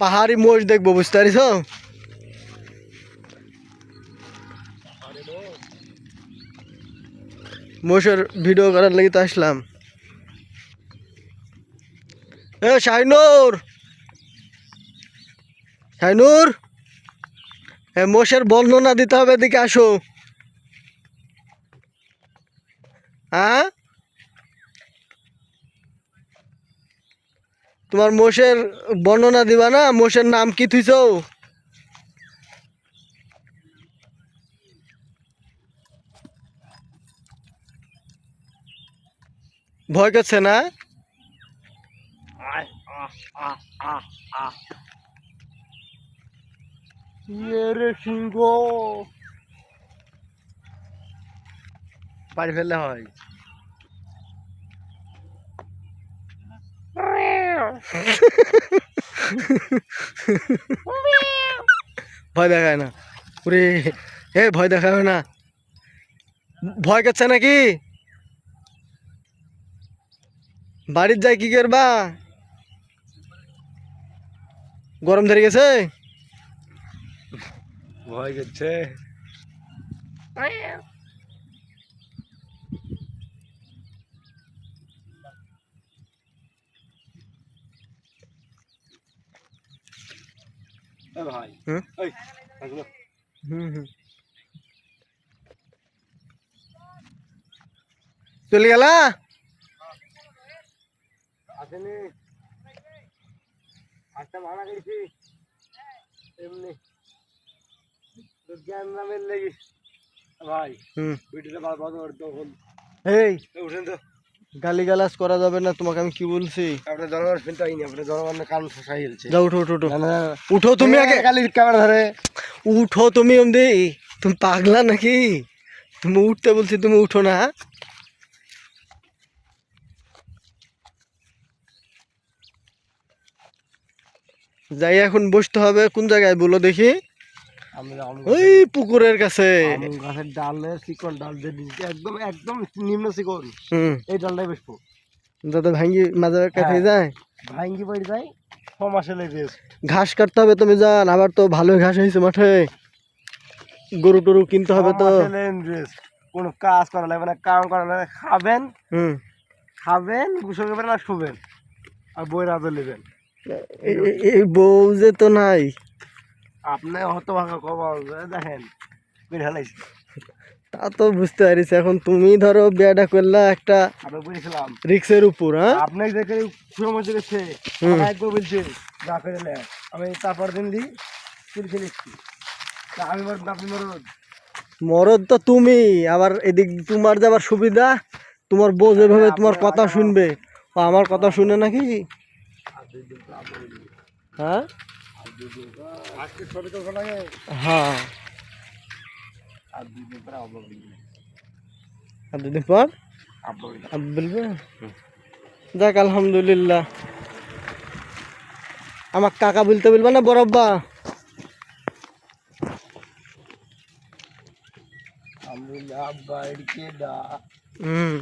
পাহাড়ি মোষ দেখব, বুঝতে পারিস মোষের ভিডিও করার লাগি তো আসলাম। এ শাইনুর শাইনুর এ, মোষের বর্ণনা দিতে হবে, এদিকে আসো। হ্যাঁ তোমার মোষের বর্ণনা দিবা না? মোষের নাম কি থুইছ? ভয় করছে না? রে সিংহ। বাড়ি ফেললে হয়। ভয় দেখায় না। ওরে হে ভয় দেখাবে না। ভয় করছে নাকি? বাড়ির যাই কি করবা? গরম ধরে গেছে? ভয় করছে। ভাই? এই হুম হুম। চলে গেলা? আসেনি। মানা করেছি। এমনি। জ্ঞান নামের লেগে। ভাই হুম। ভিডিওটা বার বার করে এই উঠেন তো। গালি গালাজ করা যাবে না তোমাকে আমি কি বলছি? জনগণ শুনতে আপনার জনগণের কান ফসাই গেছে যাও উঠো উঠো উঠো। উঠো তুমি আগে। কালি ক্যামেরা ধরে। উঠো তুমি অমদি তুমি পাগলা নাকি? তুমি উঠতে বলছি তুমি উঠো না। যাই এখন বসতে হবে। কোন জায়গায় বলো দেখি। ওই পুকুরের কাছে। আম গাছের ডালে চিকন ডাল দিয়ে দিয়েছি একদম একদম নিম্ন চিকন হুম। এই ডালটাই বেসবো যাতে ভাঙ্গি মাঝে কাটে হ্যাঁ। যায়। ভাঙ্গি পড়ে যায় ছ মাসে লেগে ঘাস কাটতে হবে তুমি জান আবার তো ভালোই ঘাস হয়েছে মাঠে। গরু টরু কিনতে হবে তো। কোনো কাজ করা লাগবে না কাম করা লাগবে খাবেন হুম। খাবেন গোসল করবেন আর শুবেন। আর বই রাতে নেবেন। এই বউ যে তো নাই। আপনি হত ভাঙা খবর দেখেন। হেলাইছি তা তো বুঝতে পারিস এখন তুমি ধরো বিয়াটা করলা একটা আমি বলেছিলাম রিক্সের উপর হ্যাঁ? আপনি দেখে সময় গেছে একবার বলছে যা করে নে। আমি তারপর দিন দিই চুরি খেলে আমি মরদ আপনি মরদ মরদ তো তুমি আবার এদিক তোমার যাবার সুবিধা তোমার বউ যেভাবে তোমার কথা শুনবে আমার কথা শুনে নাকি? হ্যাঁ? হ্যাঁ। আর দুদিন পর বলবি। যাক আলহামদুলিল্লাহ। আমার কাকা বলতে বলবা না বরব্বা দা। হুম।